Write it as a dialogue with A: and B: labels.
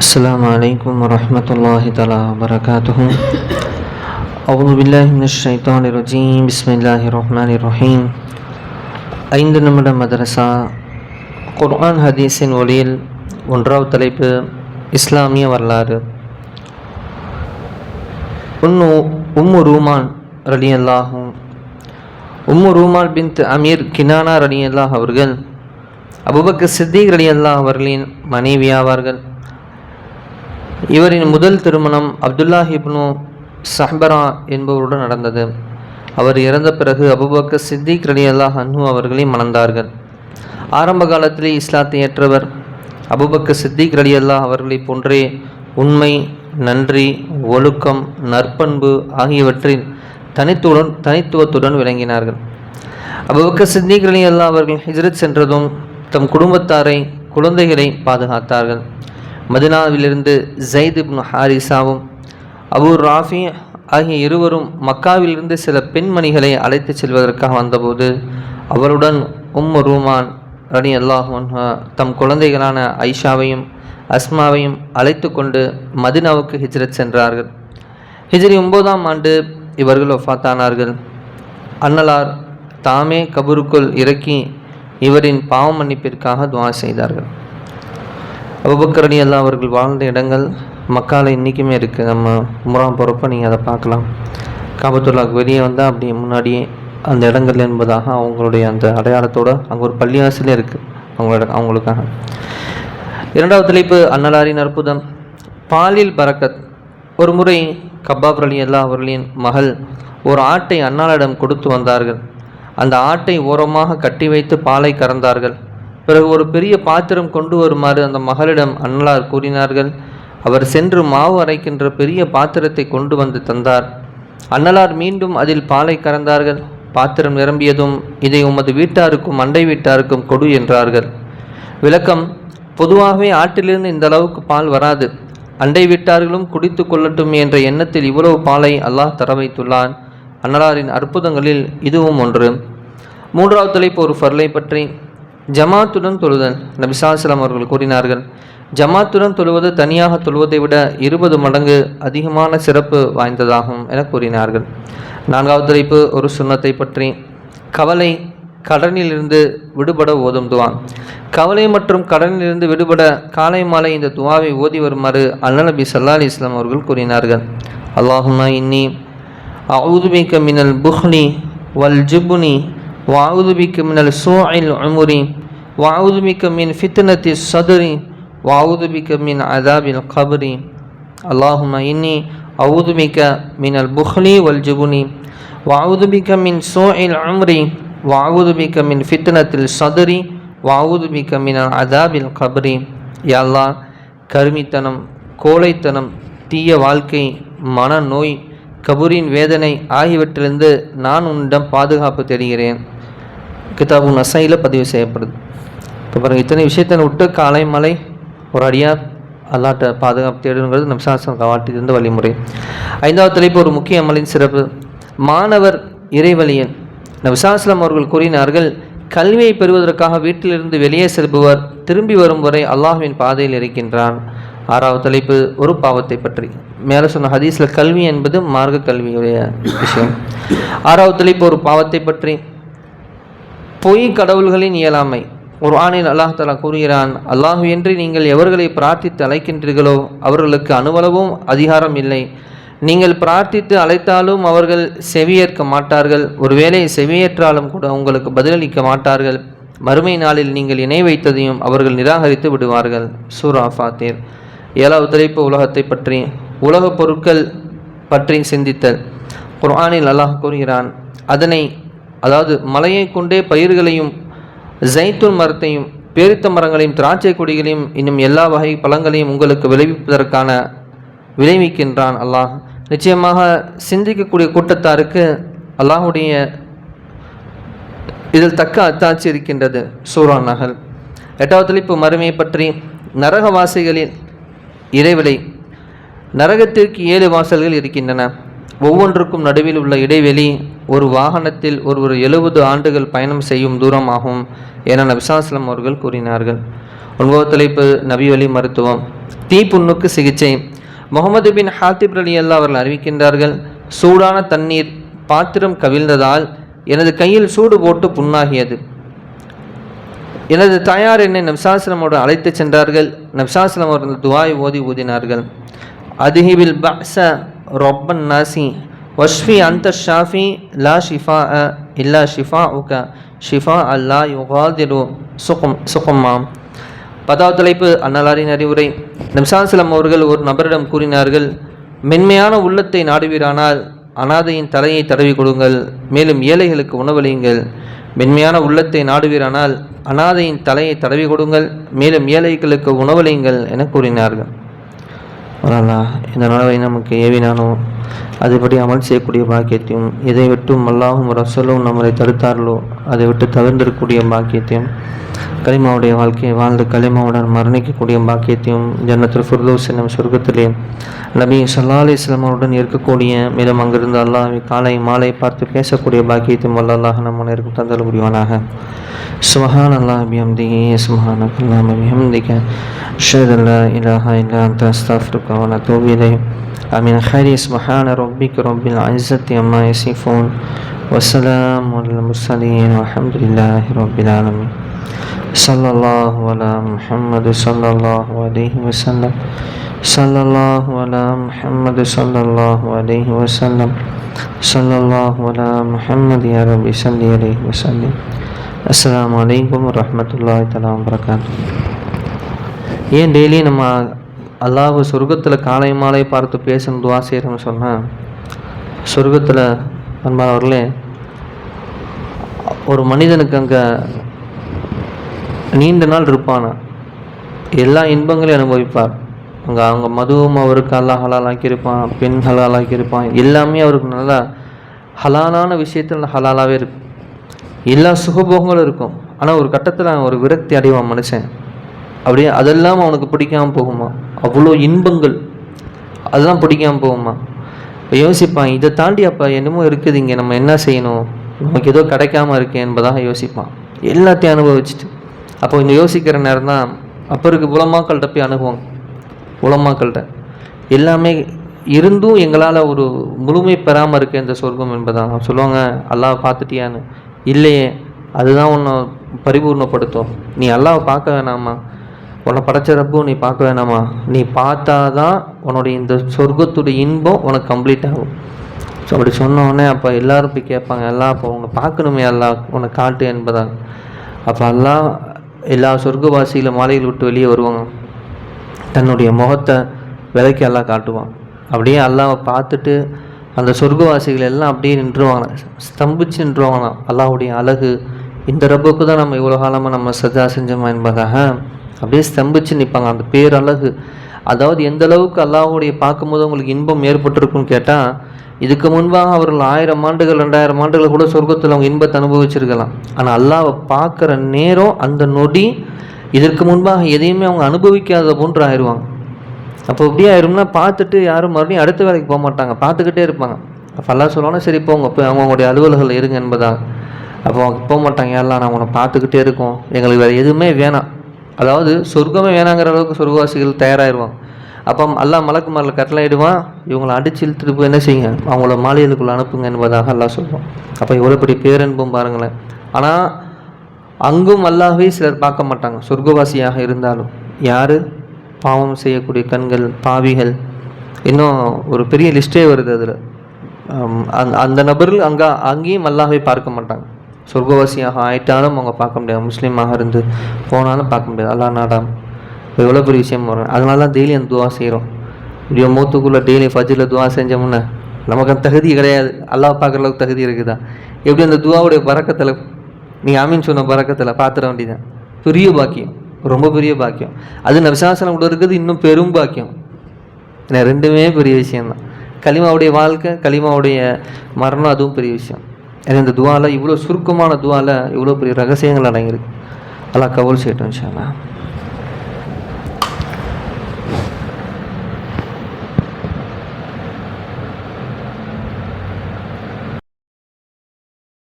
A: السلام عليكم ورحمة الله تعالى وبركاته أعوذ بالله من الشيطان الرجيم بسم الله الرحمن الرحيم ஐந்து நிமிட மதரசா குர்ஆன் ஹதீஸின் ஒளியில் ஒன்றாவது தலைப்பு இஸ்லாமிய வரலாறு உன்னு உம்மு ரூமான் ரலி அல்லாஹும் உம்மு ரூமான் பின்த் அமீர் கினானா ரலி அல்லாஹ் அவர்கள் அபுபக்கர் சித்திக் ரலி அல்லாஹ் அவர்களின் மனைவியாவார்கள் இவரின் முதல் திருமணம் அப்துல்லா ஹிப்னு சஹ்பரா என்பவருடன் நடந்தது. அவர் இறந்த பிறகு அபுபக்க சித்திக் ரலி அல்லாஹ் அன்ஹு அவர்களை மணந்தார்கள். ஆரம்ப காலத்திலே இஸ்லாத்தை ஏற்றவர் அபுபக்க சித்திக் ரலி அல்லாஹ் அவர்களைப் போன்றே உண்மை நன்றி ஒழுக்கம் நற்பண்பு ஆகியவற்றில் தனித்துடன் தனித்துவத்துடன் விளங்கினார்கள். அபுபக்க சித்திக் ரலி அல்லாஹ் அவர்கள் ஹிஜ்ரத் சென்றதும் தம் குடும்பத்தாரை குழந்தைகளை பாதுகாத்தார்கள். மதினாவிலிருந்து ஜெயித் இப்னு ஹாரிசாவும் அபு ராஃபி ஆகிய இருவரும் மக்காவிலிருந்து சில பெண்மணிகளை அழைத்துச் செல்வதற்காக வந்தபோது அவருடன் உம் ரூமான் ரனி அல்லாஹ் தம் குழந்தைகளான ஐஷாவையும் அஸ்மாவையும் அழைத்து கொண்டு மதினாவுக்கு ஹிஜ்ரத் சென்றார்கள். ஹிஜ்ரி ஒன்பதாம் ஆண்டு இவர்கள் ஒஃபாத்தானார்கள். அன்னலார் தாமே கபருக்குள் இறக்கி இவரின் பாவ மன்னிப்பிற்காக துவா செய்தார்கள். அபுபக்கரணி எல்லாம் அல்லா அவர்கள் வாழ்ந்த இடங்கள் மக்கால் இன்றைக்குமே இருக்குது நம்ம உம்ரா போகிறப்ப நீங்கள் அதை பார்க்கலாம். காபத்துல்லாக்கு வெளியே வந்தால் அப்படியே முன்னாடியே அந்த இடங்கள் என்பதாக அவங்களுடைய அந்த அடையாளத்தோடு அங்கே ஒரு பள்ளிவாசலே இருக்குது அவங்களோட அவங்களுக்காக. இரண்டாவது தலைப்பு அன்னலாரின் அற்புதம். பாலில் பறக்கத். ஒரு முறை கபாப் அலி அல்லா அவர்களின் மகள் ஒரு ஆட்டை அன்னாளிடம் கொடுத்து வந்தார்கள். அந்த ஆட்டை ஓரமாக கட்டி வைத்து பாலை கறந்தார்கள். பிறகு ஒரு பெரிய பாத்திரம் கொண்டு வருமாறு அந்த மகளிடம் அன்னலார் கூறினார்கள். அவர் சென்று மாவு அரைக்கின்ற பெரிய பாத்திரத்தை கொண்டு வந்து தந்தார். அன்னலார் மீண்டும் அதில் பாலை கறந்தார்கள். பாத்திரம் நிரம்பியதும் இதை உமது வீட்டாருக்கும் அண்டை வீட்டாருக்கும் கொடு என்றார்கள். விளக்கம் பொதுவாகவே ஆட்டிலிருந்து இந்த அளவுக்கு பால் வராது. அண்டை வீட்டார்களும் குடித்து கொள்ளட்டும் என்ற எண்ணத்தில் இவ்வளவு பாலை அல்லாஹ் தர வைத்துள்ளான். அன்னலாரின் அற்புதங்களில் இதுவும் ஒன்று. மூன்றாவது தலைப்பு ஒரு ஃபர்லை பற்றி. ஜமாத்துடன் தொழுதல். நபிசாஸ்லாம் அவர்கள் கூறினார்கள் ஜமாத்துடன் தொழுவது தனியாக தொழுவதை விட இருபது மடங்கு அதிகமான சிறப்பு வாய்ந்ததாகும் என கூறினார்கள். நான்காவது தலைப்பு ஒரு சுண்ணத்தை பற்றி. கவலை கடனிலிருந்து விடுபட ஓதும் துவா. கவலை மற்றும் கடனிலிருந்து விடுபட காலை மாலை இந்த துவாவை ஓதி வருமாறு அல்லநபி சல்லா அலி இஸ்லாம் அவர்கள் கூறினார்கள். அல்லாஹுமா இன்னி அவுதுபிக்க மினல் புஹ்னி வல் ஜிபுனி وأعوذ بك من السوء العمر وأعوذ بك من فتنة الصدر وأعوذ بك من عذاب القبر اللهم إني أعوذ بك من البخل والجبن وأعوذ بك من سوء العمر وأعوذ بك من فتنة الصدر وأعوذ بك من عذاب القبر يا الله கருமித்தனம் கோழைத்தனம் தீய வாழ்க்கை மனநோய் கபூரின் வேதனை ஆகியவற்றிலிருந்து நான் உன்னிடம் பாதுகாப்பு தெரிகிறேன் கிதாபு நசையில் பதிவு செய்யப்படுது. இப்போ பாருங்கள் இத்தனை விஷயத்தை விட்டு காலை மலை ஒரு அடியார் அல்லாட்ட பாதுகாப்பு தேடுங்கிறது நம்சாசம் காட்டிலிருந்து வழிமுறை. ஐந்தாவது தலைப்பு ஒரு முக்கிய அமலின் சிறப்பு. மாணவர் இறைவழியன். நபிசாஸ்லம் அவர்கள் கூறினார்கள் கல்வியை பெறுவதற்காக வீட்டிலிருந்து வெளியே செல்பவர் திரும்பி வரும் வரை அல்லாஹுவின் பாதையில் இருக்கின்றான். ஆறாவது தலைப்பு ஒரு பாவத்தை பற்றி. மேலே சொன்ன ஹதீஸில் கல்வி என்பது மார்க்க கல்வியுடைய விஷயம். ஆறாவது தலைப்பு ஒரு பாவத்தை பற்றி. பொய் கடவுள்களின் இயலாமை. ஒரு ஆணில் அல்லாஹ் தலா கூறுகிறான் அல்லாஹு என்று நீங்கள் எவர்களை பிரார்த்தித்து அழைக்கின்றீர்களோ அவர்களுக்கு அணுவளவும் அதிகாரம் இல்லை. நீங்கள் பிரார்த்தித்து அழைத்தாலும் அவர்கள் செவியேற்க மாட்டார்கள். ஒருவேளை செவியேற்றாலும் கூட உங்களுக்கு பதிலளிக்க மாட்டார்கள். மறுமை நாளில் நீங்கள் இணை வைத்ததையும் அவர்கள் நிராகரித்து விடுவார்கள். சூரா ஃபாத்தீர் ஏழாவது தலைப்பு உலகத்தை பற்றி உலகப் பொருட்கள் பற்றி சிந்தித்தல். குர்ஆனில் அல்லாஹ் கூறுகிறான் அதனை அதாவது மலையை கொண்டே பயிர்களையும் ஜைத்தூன் மரத்தையும் பேரித்த மரங்களையும் திராட்சை கொடிகளையும் இன்னும் எல்லா வகை பழங்களையும் உங்களுக்கு விளைவிப்பதற்கான விளைவிக்கின்றான் அல்லாஹ். நிச்சயமாக சிந்திக்கக்கூடிய கூட்டத்தாருக்கு அல்லாஹுடைய இதில் தக்க அத்தாட்சி இருக்கின்றது. சூரா நகல். எட்டாவது தலைப்பு மறுமையை பற்றி நரகவாசிகளில் இடைவெளி நரகத்திற்கு ஏழு வாசல்கள் இருக்கின்றன. ஒவ்வொன்றுக்கும் நடுவில் உள்ள இடைவெளி ஒரு வாகனத்தில் ஒரு ஒரு எழுபது ஆண்டுகள் பயணம் செய்யும் தூரமாகும் என நபிசாஸ்லம் அவர்கள் கூறினார்கள். ஒன்பது தலைப்பு நபி வழி மருத்துவம். தீப்புண்ணுக்கு சிகிச்சை. முகமது பின் ஹாத்திப் அலி அல்லா அவர்கள் அறிவிக்கின்றார்கள் சூடான தண்ணீர் பாத்திரம் கவிழ்ந்ததால் எனது கையில் சூடு போட்டு புண்ணாகியது. எனது தாயார் என்னை நப்சாஸ்லமோடு அழைத்து சென்றார்கள். நப்சாஸ்லம் அவர்கள் துவாய் ஓதி ஊதினார்கள். அதிஹிபில் பஸ ரொப்பன் நாசி. வஷ்ஃபி அந்த ஷாஃபி லா ஷிஃபா அ இல்லா ஷிஃபா உக ஷிஃபா அல்லா யுகாதிரு சுகம் சுகம்மாம். பதாவது தலைப்பு அன்னலாரின் அறிவுரை. நம்சாசலம் அவர்கள் ஒரு நபரிடம் கூறினார்கள் மென்மையான உள்ளத்தை நாடுவீரானால் அனாதையின் தலையை தடவி கொடுங்கள் மேலும் ஏழைகளுக்கு உணவளியுங்கள். மென்மையான உள்ளத்தை நாடுவீரானால் அனாதையின் தலையை தடவி கொடுங்கள் மேலும் ஏழைகளுக்கு உணவளியுங்கள் என கூறினார்கள். வரலா இந்த நலவை நமக்கு ஏவினானோ? அதுபடி அமல் செய்யக்கூடிய பாக்கியத்தையும் எதை விட்டும் அல்லாஹும் ரசலும் நம்மளை தடுத்தார்களோ? அதை விட்டு தவிர்ந்திருக்கக்கூடிய பாக்கியத்தையும் கலிமாவுடைய வாழ்க்கையை வாழ்ந்து கலிமாவுடன் மரணிக்கக்கூடிய பாக்கியத்தையும் ஜன்னத்தில் ஃபுர்தோஸ் என்னும் சொர்க்கத்திலே நபி சல்லா அலிஸ்லாம் அவருடன் இருக்கக்கூடிய மேலும் அங்கிருந்து அல்லாஹ் காலை மாலை பார்த்து பேசக்கூடிய பாக்கியத்தையும் வல்லாஹ் நம்ம நேருக்கு தந்தல் புரிவானாக சுபஹான் அல்லாஹ் பிஹம்திஹி சுபஹானக் அல்லாஹ் பிஹம்திக அஷ்ஹது அல்லா இலாஹா இல்லா அன்த அஸ்தக்ஃபிருக வ அத்தூபு இலைஹ் آمين خير سبحان ربك رب العزة عما يصفون وسلام على المرسلين والحمد لله رب العالمين صلى الله على محمد صلى الله عليه وسلم صلى الله على محمد صلى الله عليه وسلم صلى الله على محمد يا رب صل عليه وسلم السلام عليكم ورحمة الله تعالى وبركاته ஏன் டெய்லி நம்ம அல்லாஹ் சொர்க்கத்தில் காலை மாலை பார்த்து பேசணும் துவா செய்கிறோம்னு சொன்னால் சொர்க்கத்தில் அன்பானவர்களே ஒரு மனிதனுக்கு அங்கே நீண்ட நாள் இருப்பானா? எல்லா இன்பங்களையும் அனுபவிப்பார். அங்கே அவங்க மதுவும் அவருக்கு அல்லா ஹலாலாக்கியிருப்பான் பெண் ஹலாலாக்கியிருப்பான் எல்லாமே அவருக்கு நல்லா ஹலாலான விஷயத்தில் ஹலாலாகவே இருக்கும் எல்லா சுகபோகங்களும் இருக்கும். ஆனால் ஒரு கட்டத்தில் அவன் ஒரு விரக்தி அடைவான் மனுஷன். அப்படியே அதெல்லாம் அவனுக்கு பிடிக்காமல் போகுமா? அவ்வளோ இன்பங்கள். அதுதான் பிடிக்காமல் போகுமா? இப்போ யோசிப்பான் இதை தாண்டி அப்போ என்னமோ இருக்குது இங்கே. நம்ம என்ன செய்யணும்? நமக்கு ஏதோ கிடைக்காம இருக்கே என்பதாக யோசிப்பான். எல்லாத்தையும் அனுபவிச்சுட்டு. அப்போ இந்த யோசிக்கிற நேரம் தான் அப்போ இருக்க உலமாக்கள்கிட்ட போய் அணுகுவாங்க. உலமாக்கள்கிட்ட. எல்லாமே இருந்தும் எங்களால் ஒரு முழுமை பெறாமல் இருக்க இந்த சொர்க்கம் என்பதான். சொல்லுவாங்க அல்லாஹ் பார்த்துட்டியான்னு. இல்லையே அதுதான் உன்னை பரிபூர்ணப்படுத்தும். நீ அல்லாவை பார்க்க வேணாமா? உன்னை படைச்ச நீ பார்க்க வேணாமா? நீ பார்த்தா தான் உன்னுடைய இந்த சொர்க்கத்துடைய இன்பம் உனக்கு கம்ப்ளீட் ஆகும். ஸோ அப்படி சொன்னோடனே அப்போ எல்லாரும் போய் கேட்பாங்க எல்லாம் அப்போ உன்னை பார்க்கணுமே எல்லாம் உன்னை காட்டு என்பதாங்க அப்போ எல்லாம் எல்லா சொர்க்கவாசிகளும் மாலைகள் விட்டு வெளியே வருவாங்க. தன்னுடைய முகத்தை விலைக்கு எல்லாம் காட்டுவான். அப்படியே அல்லாவை பார்த்துட்டு அந்த சொர்க்கவாசிகள் எல்லாம் அப்படியே நின்றுவாங்க. ஸ்தம்பிச்சு நின்றுவாங்களாம் அல்லாவுடைய அழகு இந்த ரப்புக்கு தான் நம்ம இவ்வளோ காலமாக நம்ம சஜா செஞ்சோமா என்பதாக அப்படியே ஸ்தம்பிச்சு நிற்பாங்க அந்த பேரழகு அதாவது எந்த அளவுக்கு பார்க்கும்போது உங்களுக்கு இன்பம் ஏற்பட்டிருக்குன்னு கேட்டால் இதுக்கு முன்பாக அவர்கள் ஆயிரம் ஆண்டுகள் ரெண்டாயிரம் ஆண்டுகள் கூட சொர்க்கத்தில் அவங்க இன்பத்தை அனுபவிச்சிருக்கலாம். ஆனால் அல்லாவை பார்க்குற நேரம் அந்த நொடி இதற்கு முன்பாக எதையுமே அவங்க அனுபவிக்காத போன்று ஆயிடுவாங்க அப்போ இப்படி ஆயிரும்னா பார்த்துட்டு யாரும் மறுபடியும் அடுத்த வேலைக்கு போக மாட்டாங்க. பார்த்துக்கிட்டே இருப்பாங்க. அப்போ எல்லாம் சொல்லுவாங்க சரி போங்க போய் அவங்களுடைய அலுவலர்கள் இருங்க என்பதாக. அப்போ அவங்க போக மாட்டாங்க. எல்லாம் நான் உன்னை பார்த்துக்கிட்டே இருக்கோம். எங்களுக்கு வேறு எதுவுமே வேணாம். அதாவது சொர்க்கமே வேணாங்கிற அளவுக்கு சொர்க்கவாசிகள் தயாராகிடுவாங்க அப்போ அல்லா மலக்குமாரில் மரல கட்டளையிடுவான் இவங்களை அடிச்சு இழுத்துட்டு போய் என்ன செய்யுங்க? அவங்கள மாளிகளுக்குள்ள அனுப்புங்க என்பதாக எல்லாம் சொல்லுவோம் அப்போ எவ்வளோ பெரிய பேரன்பும் பாருங்களேன். ஆனால் அங்கும் அல்லாஹே சிலர் பார்க்க மாட்டாங்க. சொர்க்கவாசியாக இருந்தாலும். யார்? பாவம் செய்யக்கூடிய கண்கள் பாவிகள். இன்னும் ஒரு பெரிய லிஸ்ட்டே வருது அதில். அந்த நபர்கள் அங்கே அங்கேயும் அல்லாஹே பார்க்க மாட்டாங்க. சொர்க்கவாசியாக ஆயிட்டாலும் அவங்க பார்க்க முடியாது. முஸ்லீமாக இருந்து போனாலும் பார்க்க முடியாது. அல்லா நாடாம். எவ்வளோ பெரிய விஷயம் வரும்? அதனால தான் டெய்லி அந்த துவா செய்கிறோம் இப்படியோ மூத்துக்குள்ளே டெய்லி ஃபஜ்ரில் துவா செஞ்சோம்னா. நமக்கு அந்த தகுதி கிடையாது. அல்லாஹ் பார்க்குற அளவுக்கு தகுதி இருக்குதா? எப்படி அந்த துவாவுடைய பறக்கத்தில் நீ ஆமீன் சொன்ன பறக்கத்தில் பார்த்துட வேண்டியதான் பெரிய பாக்கியம். ரொம்ப பெரிய பாக்கியம். அது நபிசாசனம் கூட இருக்குது இன்னும் பெரும் பாக்கியம். ஏன்னா ரெண்டுமே பெரிய விஷயம்தான். களிமாவுடைய வாழ்க்கை களிமாவுடைய மரணம் அதுவும் பெரிய விஷயம். ஏன்னா இந்த துவாவில் இவ்வளோ சுருக்கமான துவாவில் இவ்வளோ பெரிய ரகசியங்கள் அடங்கியிருக்கு. நல்லா கவுல் செய்யட்டும் இன்ஷா